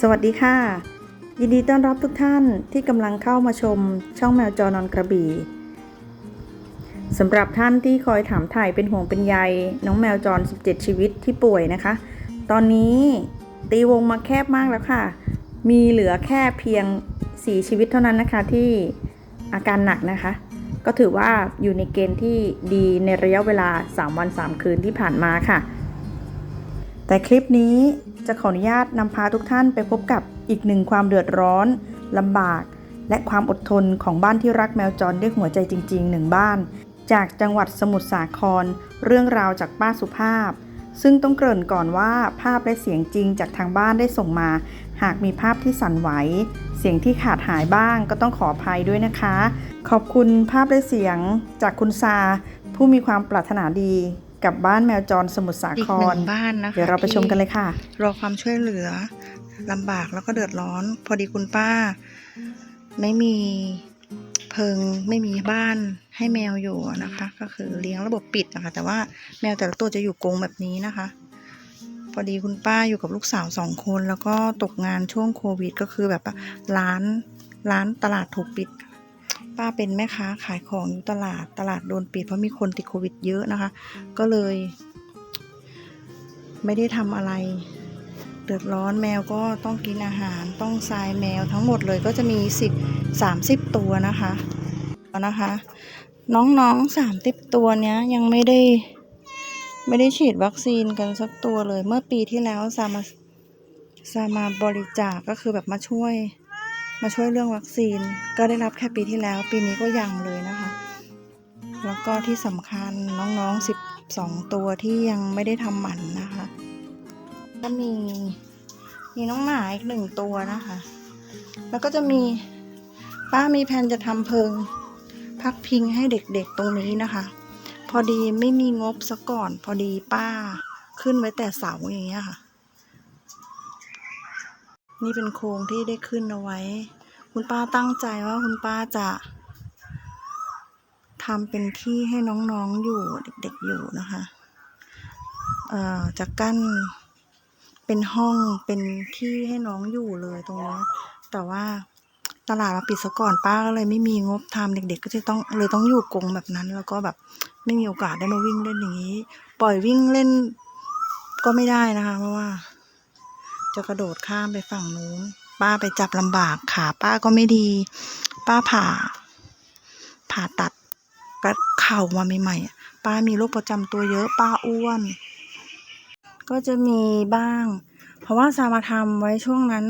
สวัสดีค่ะ ยินดีต้อนรับทุกท่านที่กำลังเข้ามาชมช่องแมวจอนอนกระบี่สำหรับท่านที่คอยถามถ่ายเป็นห่วงเป็นใยน้องแมวจร 17 ชีวิตที่ป่วยนะคะ ตอนนี้ตีวงมาแคบมากแล้วค่ะ มีเหลือแค่เพียง 4 ชีวิตเท่านั้นนะคะที่อาการหนักนะคะ ก็ถือว่าอยู่ในเกณฑ์ที่ดีในระยะเวลา 3 วัน 3 คืนที่ผ่านมาค่ะ แต่คลิปนี้จะขออนุญาตนำพาทุกท่านไปพบกับอีกหนึ่งความเดือดร้อนลำบาก และความอดทนของบ้านที่รักแมวจรด้วยหัวใจจริงๆหนึ่งบ้าน จากจังหวัดสมุทรสาคร เรื่องราวจากป้าสุภาพ ซึ่งต้องเกริ่นก่อนว่าภาพและเสียงจริงจากทางบ้านได้ส่งมา หากมีภาพที่สั่นไหว เสียงที่ขาดหายบ้างก็ต้องขออภัยด้วยนะคะ ขอบคุณภาพและเสียงจากคุณซาผู้มีความปรารถนาดี กับบ้านแมวจรสมุทรสาอีกคหนึ่รงบ้านนะคะเดี๋ยวเราไปชมกันเลยค่ะที่รอความช่วยเหลือลำบากแล้วก็เดือดร้อน พอดีคุณป้า ไม่มีเพิงไม่มีบ้านให้แมวอยู่อะนะคะ ก็คือเลี้ยงระบบปิดนะคะแต่ว่าแมวแต่ละตัวจะอยู่กรงแบบนี้นะคะ พอดีคุณป้าอยู่กับลูกสาวสองคน แล้วก็ตกงานช่วงโควิด ก็คือแบบว่าร้านร้านตลาดถูกปิด ป้าเป็นแม่ค้าขายของอยู่ตลาดตลาดโดนปิดเพราะมีคนติดโควิดเยอะนะคะ ก็เลย ไม่ได้ทำอะไร เดือดร้อนแมวก็ต้องกินอาหารต้องทรายแมวทั้งหมดเลยก็จะมีสิบสามสิบตัวนะคะนะคะ น้องๆสามสิบตัวเนี้ยยังไม่ได้ไม่ได้ฉีดวัคซีนกันสักตัวเลย เมื่อปีที่แล้วซามาซามาบริจาคก็คือแบบมาช่วย มาช่วยเรื่องวัคซีน ก็ได้รับแค่ปีที่แล้ว ปีนี้ก็ยังเลยนะคะ แล้วก็ที่สำคัญน้องๆสิบสองตัวที่ยังไม่ได้ทำหมันนะคะ ก็มีมีน้องหมาอีกหนึ่งตัวนะคะ แล้วก็จะมีป้ามีแผนจะทำเพิง พักพิงให้เด็กๆตรงนี้นะคะ พอดีไม่มีงบซะก่อน พอดีป้าขึ้นไว้แต่เสาอย่างเงี้ยค่ะ นี่เป็นโครงที่ได้ขึ้นเอาไว้ คุณป้าตั้งใจว่าคุณป้าจะทำเป็นที่ให้น้องๆอยู่เด็กๆอยู่นะคะเอ่อจะกั้นเป็นห้องเป็นที่ให้น้องอยู่เลยตรงนี้แต่ว่าตลาดมาปิดซะก่อนป้าก็เลยไม่มีงบทำเด็ก ๆ ก็จะต้องเลยต้องอยู่กรงแบบนั้น แล้วก็แบบไม่มีโอกาสได้มาวิ่งเล่นอย่างนี้ ปล่อยวิ่งเล่นก็ไม่ได้นะคะ เพราะว่า จะกระโดดข้ามไปฝั่งนู้น ป้าไปจับลำบากขาป้าก็ไม่ดี ป้าผ่า ผ่าตัดก็เข่ามาใหม่ๆป้ามีโรคประจำตัวเยอะป้าอ้วน ก็จะมีบ้าง เพราะว่าซามาทำไว้ช่วงนั้น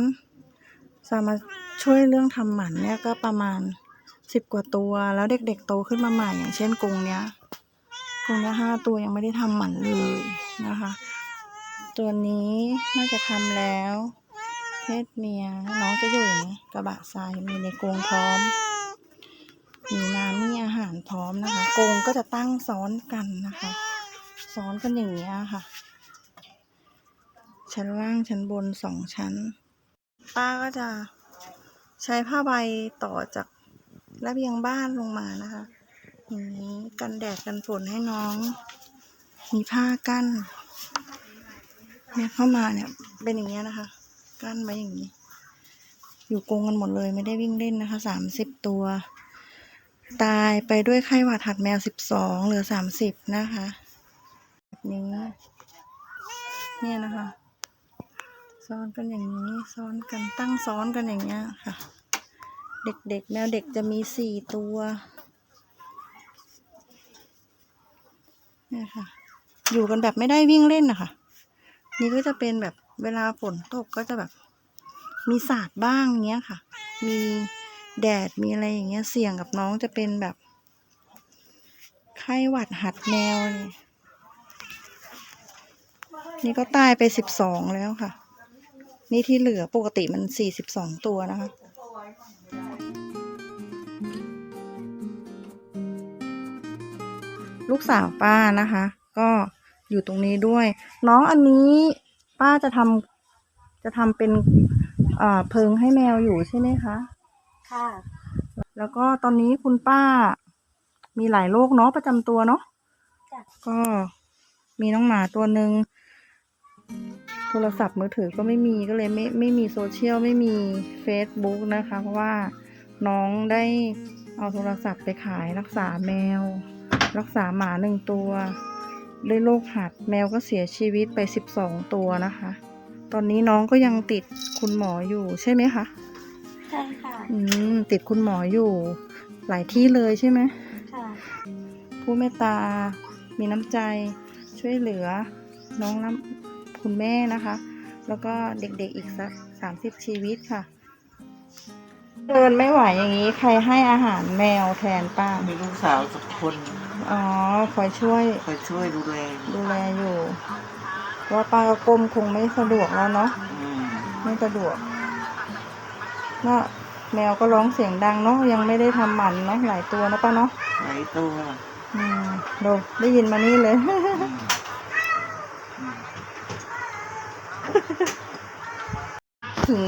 ซามาช่วยเรื่องทำหมันเนี่ยก็ประมาณสิบกว่าตัวแล้วเด็กๆโตขึ้นมาใหม่อย่างเช่นกรงเนี้ยกรงเนี้ยห้าตัวยังไม่ได้ทำหมันเลยนะคะ ตัวนี้น่าจะทำแล้ว เพศเมียน้องจะอยู่อย่างนี้กระบะทรายมีในกรงพร้อม มีน้ำมีอาหารพร้อมนะคะกรงก็จะตั้งซ้อนกันนะคะ ซ้อนกันอย่างนี้ค่ะ ชั้นล่างชั้นบนสองชั้น ป้าก็จะใช้ผ้าใบต่อจากระเบียงบ้านลงมานะคะ อย่างนี้กันแดดกันฝนให้น้อง มีผ้ากั้น เนี่ยเข้ามาเนี่ย เป็นอย่างเงี้ยนะคะ กั้นไว้อย่างนี้ อยู่กรงกันหมดเลยไม่ได้วิ่งเล่นนะคะสามสิบตัว ตายไปด้วยไข้หวัดหัดแมวสิบสองเหลือสามสิบนะคะแบบนี้เนี่ยนะคะซ้อนกันอย่างนี้ซ้อนกันตั้งซ้อนกันอย่างเงี้ยค่ะ เด็กๆแมวเด็กจะมีสี่ตัวเนี่ยค่ะ อยู่กันแบบไม่ได้วิ่งเล่นนะคะ นี่ก็จะเป็นแบบเวลาฝนตกก็จะแบบ มีสาดบ้างเงี้ยค่ะ มีแดดมีอะไรอย่างเงี้ยเสี่ยงกับน้องจะเป็นแบบ ไข้หวัดหัดแมวเนี่ยนี่ก็ตายไปสิบสองแล้วค่ะ นี่ที่เหลือปกติมันสี่สิบสองตัวนะคะลูกสาวป้านะคะ ก็ อยู่ตรงนี้ด้วย น้องอันนี้ป้าจะทำจะทำเป็นเอ่อเพิงให้แมวอยู่ใช่ไหมคะ ค่ะ แล้วก็ตอนนี้คุณป้ามีหลายโรคเนาะประจำตัวเนาะจ้ะ ก็มีน้องหมาตัวหนึ่งโทรศัพท์มือถือก็ไม่มีก็เลยไม่ไม่มีโซเชียลไม่มี Facebook นะคะ เพราะว่าน้องได้เอาโทรศัพท์ไปขายรักษาแมว รักษาหมาหนึ่งตัว ด้วยโรคหัด แมวก็เสียชีวิตไป 12 ตัวนะคะ ตอนนี้น้องก็ยังติดคุณหมออยู่ใช่ไหมคะ ใช่ค่ะ อืม ติดคุณหมออยู่ หลายที่เลยใช่ไหมค่ะ ผู้เมตตา มีน้ำใจ ช่วยเหลือ น้องน้ำคุณแม่นะคะ แล้วก็เด็กๆอีกสักสามสิบชีวิตค่ะ เดินไม่ไหวอย่างนี้ ใครให้อาหารแมวแทนป้า มีลูกสาวสักคน อ๋อคอยช่วย คอยช่วยดูแลดูแลอยู่เพราะว่าป้าก็ก้มคงไม่สะดวกแล้วเนาะอืมไม่สะดวกเนาะแมวก็ร้องเสียงดังเนาะยังไม่ได้ทำหมันเนาะหลายตัวนะป้าเนาะหลายตัวอืมดูได้ยินมานี่เลยถึง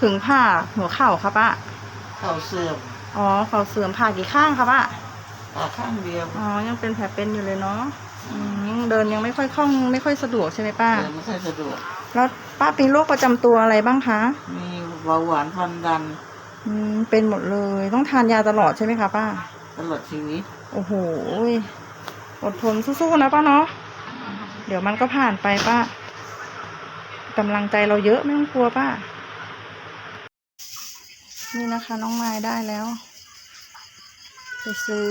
ถึงผ่าหัวเข่าครับป้า เข่าเสื่อมอ๋อเข่าเสื่อมผ่ากี่ข้างครับป้า ขาข้างเดียว อ๋อ ยังเป็นแผลเป็นอยู่เลยเนาะอืมเดินยังไม่ค่อยคล่องไม่ค่อยสะดวกใช่ไหมป้า เดินไม่ค่อยสะดวก แล้วป้าเป็นโรคประจำตัวอะไรบ้างคะ มีเบาหวานความดันอืม เป็นหมดเลย ต้องทานยาตลอดใช่ไหมคะป้า ตลอดชีวิต โอ้โห อดทนสู้ๆนะป้าเนาะ เดี๋ยวมันก็ผ่านไปป้ากำลังใจเราเยอะไม่ต้องกลัวป้า นี่นะคะ น้องไม้ได้แล้ว ไปซื้อ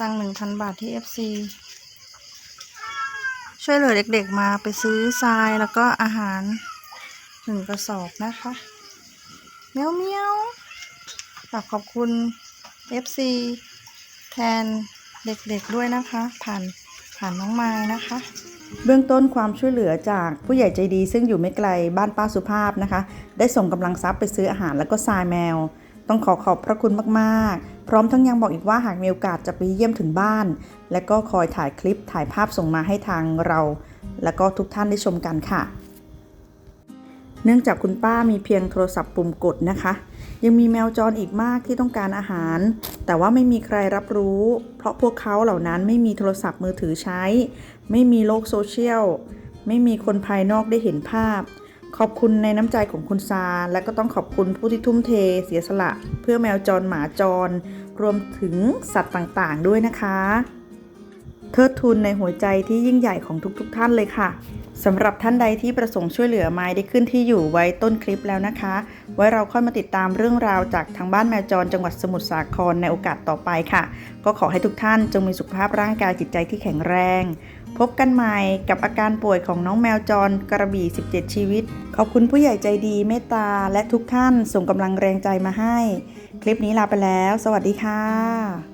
ตังหนึ่งพันบาทที่ FC ช่วยเหลือเด็กๆมาไปซื้อทรายแล้วก็อาหารหนึ่งกระสอบนะคะเมียวเมียวฝากขอบคุณ FC แทนเด็กๆด้วยนะคะ ผ่านผ่านน้องไม้นะคะเบื้องต้นความช่วยเหลือจากผู้ใหญ่ใจดีซึ่งอยู่ไม่ไกลบ้านป้าสุภาพนะคะ ได้ส่งกำลังทรัพย์ไปซื้ออาหารแล้วก็ทรายแมว ต้องขอขอบพระคุณมากๆ พร้อมทั้งยังบอกอีกว่าหากมีโอกาสจะไปเยี่ยมถึงบ้าน และก็คอยถ่ายคลิปถ่ายภาพส่งมาให้ทางเรา และก็ทุกท่านได้ชมกันค่ะ เนื่องจากคุณป้ามีเพียงโทรศัพท์ปุ่มกดนะคะ ยังมีแมวจรอีกมากที่ต้องการอาหาร แต่ว่าไม่มีใครรับรู้ เพราะพวกเขาเหล่านั้นไม่มีโทรศัพท์มือถือใช้ ไม่มีโลกโซเชียลไม่มีคนภายนอกได้เห็นภาพ ขอบคุณในน้ำใจของคุณซา และก็ต้องขอบคุณผู้ที่ทุ่มเทเสียสละ เพื่อแมวจรหมาจร รวมถึงสัตว์ต่างๆ ด้วยนะคะ เทิดทุนในหัวใจที่ยิ่งใหญ่ของทุกๆทท่านเลยค่ะสำหรับท่านใดที่ประสงค์ช่วยเหลือไม้ได้ขึ้นที่อยู่ไว้ต้นคลิปแล้วนะคะ ไว้เราค่อยมาติดตามเรื่องราวจากทางบ้านแมวจรจังหวัดสมุทรสาครในโอกาสต่อไปค่ะ ก็ขอให้ทุกท่านจงมีสุขภาพร่างกายจิตใจที่แข็งแรง พบกันใหม่กับอาการป่วยของน้องแมวจรกระบี่ 17 ชีวิต ขอบคุณผู้ใหญ่ใจดีเมตตาและทุกท่านส่งกำลังแรงใจมาให้ คลิปนี้ลาไปแล้ว สวัสดีค่ะ